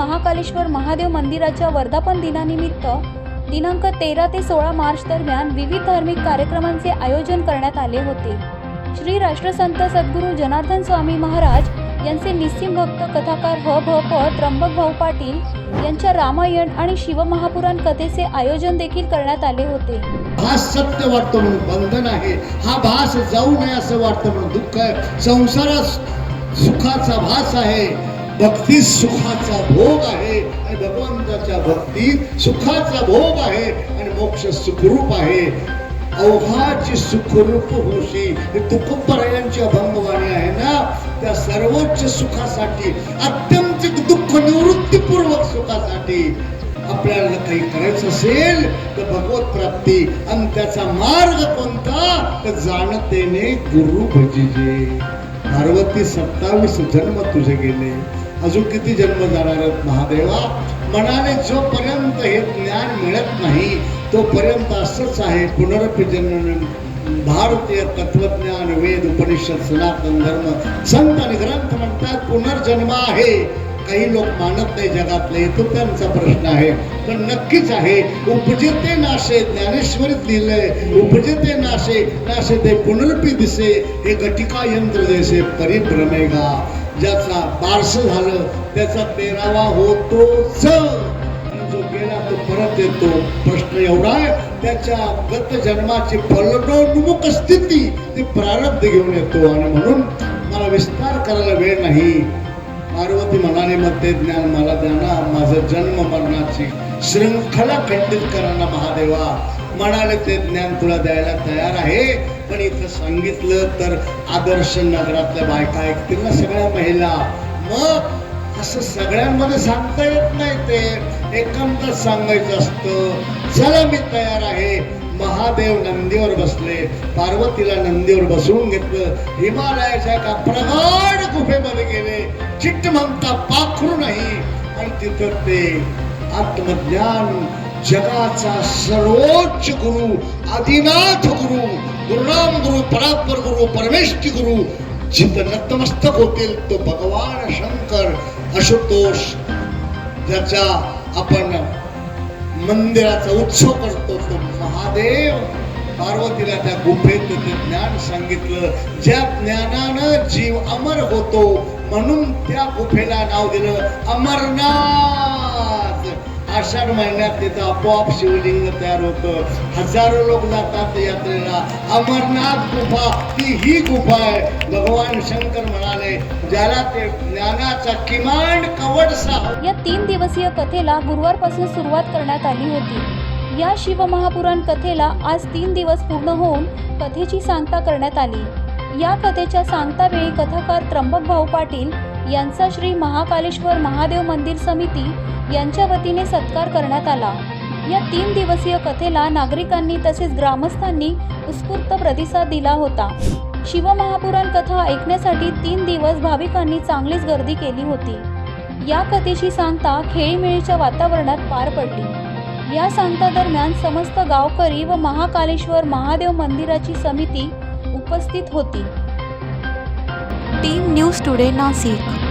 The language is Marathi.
महाकालेश्वर महादेव मंदिराच्या वर्धापन दिनानिमित्त दिनांक तेरा ते सोळा मार्च दरम्यान विविध धार्मिक कार्यक्रमांचे आयोजन करण्यात आले होते. श्री राष्ट्रसंत सद्गुरू जनार्दन स्वामी महाराज यांचे निस्सिम भक्त कथाकार ह भ प त्र्यंबक भाऊ पाटील यांच्या रामायण आणि शिवमहापुराण कथेचे आयोजन देखील करण्यात आले होते. भास सत्य वाटतो म्हणून बंधन आहे. हा भास जाऊ नये असं वाटतं म्हणून दुःख आहे. संसारात सुखाचा भास आहे. भक्ती सुखाचा भोग आहे. आणि भगवंताच्या भक्तीत सुखाचा भोग आहे. आणि मोक्ष सुखरूप आहे. अवघाची सुखरूप होशी. दुःखपरायांची अभंगवाणी आहे ना? त्या सर्वोच्च सुखासाठी अत्यंत दुःख निवृत्तीपूर्वक सुखासाठी आपल्याला काही करायचं असेल तर भगवत प्राप्ती आणि त्याचा मार्ग कोणता? तर जाणतेने गुरु भजिजे. पार्वती सत्तावीस जन्म तुझे गेले. अजून किती जन्म जाणार आहेत महादेवा? मनाने जोपर्यंत हे ज्ञान मिळत नाही तोपर्यंत असंच आहे पुनरपी जन्म भारतीय तत्वज्ञान वेद उपनिषद सनातन धर्म. संत आणि ग्रंथ म्हणतात पुनर्जन्म आहे. काही लोक मानत नाही जगातले तो त्यांचा प्रश्न आहे. पण नक्कीच आहे उपजते नाशे ज्ञानेश्वरीत लिहिलंय उपजते नाशे नाशे ते पुनर्पी दिसे हे घटिका यंत्र जैसे परिभ्रमेगा. ज्याचा बारस झालं त्याचा पेरावा होतो जो गेला तो परत येतो. प्रश्न एवढा आहे त्याच्या गत जन्माची फलनोन्मुख स्थिती ती प्रारब्ध घेऊन येतो. आणि म्हणून मला विस्तार करायला वेळ नाही. पार्वती म्हणाले मग ते ज्ञान मला द्या ना माझं जन्म मरणाची श्रृंखला खंडित करा महादेवा. म्हणाले ते ज्ञान तुला द्यायला तयार आहे. पण इथं सांगितलं तर आदर्श नगरातल्या बायका ऐकतील ना सगळ्या महिला. मग असं सगळ्यांमध्ये सांगता येत नाही ते. एकंदर सांगायचं असतं चला मी तयार आहे. महादेव नंदीवर बसले. पार्वतीला नंदीवर बसवून घेतलं. हिमालयाच्या एका प्रगाढ गुफेमध्ये गेले. चिट्ट म्हणता पाखरू नाही. आणि तिथं ते आत्मज्ञान जगाचा सर्वोच्च गुरु आदिनाथ गुरु गुरुराम गुरु परापर गुरु परमेष्ठी गुरु जिथं नतमस्तक होतील तो भगवान शंकर आशुतोष ज्याच्या आपण मंदिराचा उत्सव करतो तो महादेव पार्वतीला त्या गुफेत ते ज्ञान सांगितलं. ज्या ज्ञानानं जीव अमर होतो म्हणून त्या गुफेला नाव दिलं अमरनाथ. आषाढ महिन्यात तिथं आपोआप शिवलिंग तयार होतं. हजारो लोक जातात यात्रेला. अमरनाथ गुफा ती ही गुफा आहे. भगवान शंकर म्हणाले ज्याला ते ज्ञानाचा किमान कवडसा या तीन दिवसीय कथेला गुरुवारपासून सुरुवात करण्यात आली होती. या शिवमहापुराण कथेला आज तीन दिवस पूर्ण होऊन कथेची सांगता करण्यात आली. या कथेच्या सांगतावेळी कथाकार त्र्यंबक भाऊ पाटील यांचा श्री महाकालेश्वर महादेव मंदिर समिती यांच्या वतीने सत्कार करण्यात आला. या तीन दिवसीय कथेला नागरिकांनी तसेच ग्रामस्थांनी उत्स्फूर्त प्रतिसाद दिला होता. शिवमहापुराण कथा ऐकण्यासाठी तीन दिवस भाविकांनी चांगलीच गर्दी केली होती. या कथेची सांगता खेळीमेळीच्या वातावरणात पार पडली. या सांगता दरम्यान समस्त गावकरी व महाकालेश्वर महादेव मंदिराची समिती उपस्थित होती. Team news today Nashik.